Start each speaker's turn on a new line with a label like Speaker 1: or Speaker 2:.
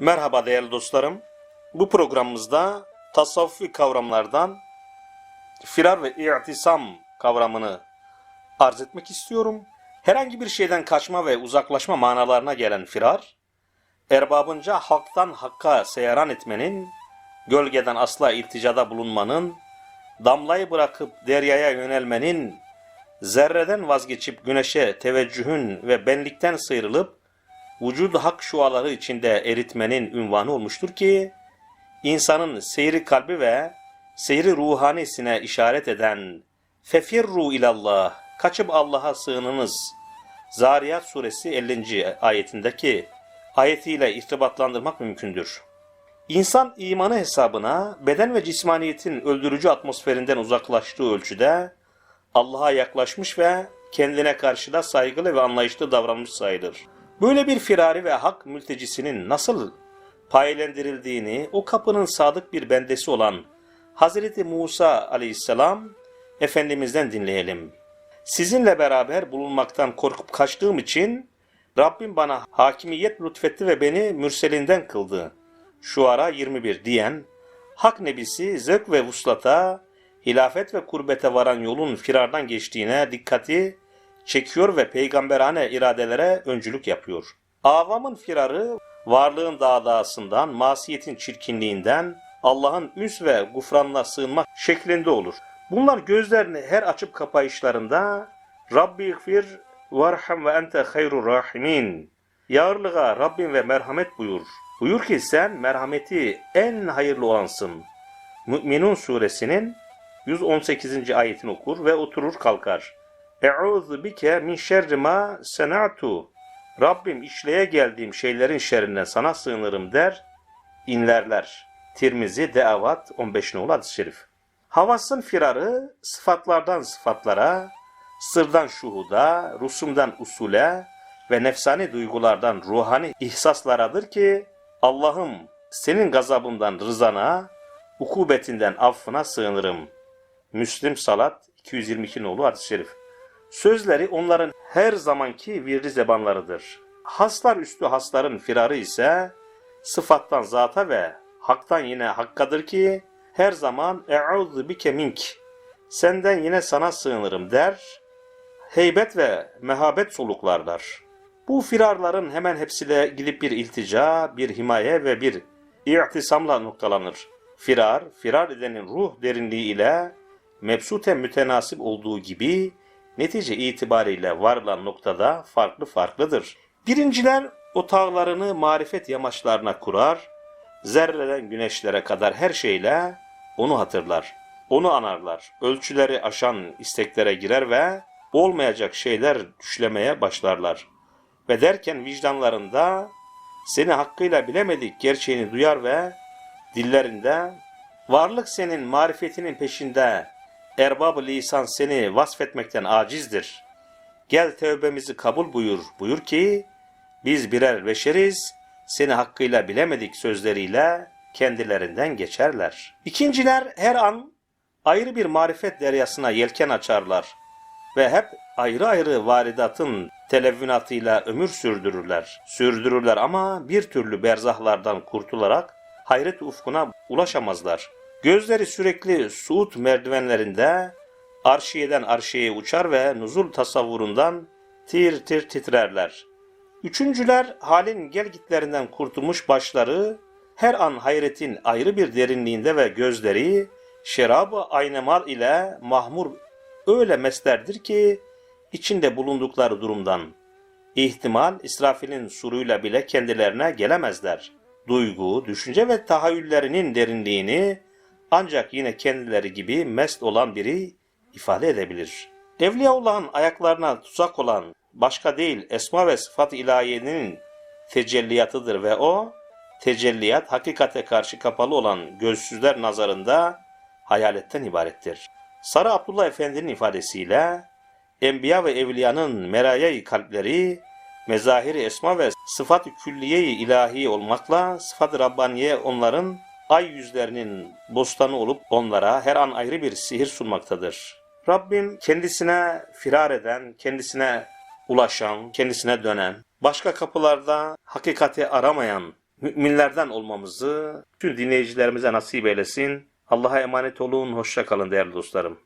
Speaker 1: Merhaba değerli dostlarım. Bu programımızda tasavvufi kavramlardan firar ve i'tisam kavramını arz etmek istiyorum. Herhangi bir şeyden kaçma ve uzaklaşma manalarına gelen firar, erbabınca halktan hakka seyaran etmenin, gölgeden asla ilticada bulunmanın, damlayı bırakıp deryaya yönelmenin, zerreden vazgeçip güneşe teveccühün ve benlikten sıyrılıp vücudu hak şuaları içinde eritmenin ünvanı olmuştur ki, insanın seyri kalbi ve seyri ruhanisine işaret eden fefirru ilallah, kaçıp Allah'a sığınınız, Zariyat suresi 50. ayetindeki ayetiyle irtibatlandırmak mümkündür. İnsan imanı hesabına beden ve cismaniyetin öldürücü atmosferinden uzaklaştığı ölçüde Allah'a yaklaşmış ve kendine karşı da saygılı ve anlayışlı davranmış sayılır. Böyle bir firari ve hak mültecisinin nasıl payelendirildiğini o kapının sadık bir bendesi olan Hazreti Musa aleyhisselam Efendimiz'den dinleyelim. Sizinle beraber bulunmaktan korkup kaçtığım için Rabbim bana hakimiyet lütfetti ve beni mürselinden kıldı. Şuara 21 diyen Hak Nebisi zevk ve vuslata, hilafet ve kurbete varan yolun firardan geçtiğine dikkati çekiyor ve peygamberane iradelere öncülük yapıyor. Avamın firarı varlığın dağdağısından, masiyetin çirkinliğinden, Allah'ın üs ve gufranına sığınmak şeklinde olur. Bunlar gözlerini her açıp kapayışlarında Rabbi ikfir varham ve ente hayrur rahimin. Yağırlığa Rabbim ve merhamet buyur. Buyur ki sen merhameti en hayırlı olansın. Mü'minun suresinin 118. ayetini okur ve oturur kalkar. Eûzu bike min şerri ma sena'tu. Rabbim işleye geldiğim şeylerin şerrinden sana sığınırım der, inlerler. Tirmizi Deavat 15 nolu hadis-i şerif. Havasın firarı sıfatlardan sıfatlara, sırdan şuhuda, rusumdan usule ve nefsani duygulardan ruhani ihsaslaradır ki Allah'ım senin gazabından rızana, ukubetinden affına sığınırım. Müslim Salat 222 nolu hadis-i şerif. Sözleri onların her zamanki virdi zebanlarıdır. Haslar üstü hasların firarı ise sıfattan zata ve haktan yine hakkadır ki her zaman e'udhu bike mink senden yine sana sığınırım der. Heybet ve mehabet soluklarlar. Bu firarların hemen hepsi de gidip bir iltica, bir himaye ve bir i'tisamla noktalanır. Firar, firar edenin ruh derinliği ile mebsuten mütenasip olduğu gibi netice itibariyle varılan noktada farklı farklıdır. Birinciler otağlarını marifet yamaçlarına kurar, zerreden güneşlere kadar her şeyle onu hatırlar, onu anarlar, ölçüleri aşan isteklere girer ve olmayacak şeyler düşlemeye başlarlar. Ve derken vicdanlarında seni hakkıyla bilemedik gerçeğini duyar ve dillerinde varlık senin marifetinin peşinde erbab-ı lisan seni vasfetmekten acizdir. Gel tevbemizi kabul buyur. Buyur ki biz birer beşeriz, seni hakkıyla bilemedik sözleriyle kendilerinden geçerler. İkinciler her an ayrı bir marifet deryasına yelken açarlar ve hep ayrı ayrı varidatın televvünatıyla ömür sürdürürler. Sürdürürler ama bir türlü berzahlardan kurtularak hayret ufkuna ulaşamazlar. Gözleri sürekli suud merdivenlerinde arşiyeden arşiye uçar ve nuzul tasavvurundan tir tir titrerler. Üçüncüler halin gelgitlerinden kurtulmuş başları her an hayretin ayrı bir derinliğinde ve gözleri şerab-ı aynemal ile mahmur öyle meslerdir ki içinde bulundukları durumdan ihtimal İsrafil'in suruyla bile kendilerine gelemezler. Duygu, düşünce ve tahayyüllerinin derinliğini ancak yine kendileri gibi mest olan biri ifade edebilir. Evliyaullah'ın ayaklarına tuzak olan başka değil esma ve sıfat ilahiyenin tecelliyatıdır ve o tecelliyat hakikate karşı kapalı olan gözsüzler nazarında hayaletten ibarettir. Sarı Abdullah Efendi'nin ifadesiyle Enbiya ve Evliyanın merayı kalpleri mezahiri esma ve sıfat-ı külliye-i ilahi olmakla sıfat-ı Rabbaniye onların ay yüzlerinin bostanı olup onlara her an ayrı bir sihir sunmaktadır. Rabbim kendisine firar eden, kendisine ulaşan, kendisine dönen, başka kapılarda hakikati aramayan müminlerden olmamızı tüm dinleyicilerimize nasip eylesin. Allah'a emanet olun. Hoşça kalın değerli dostlarım.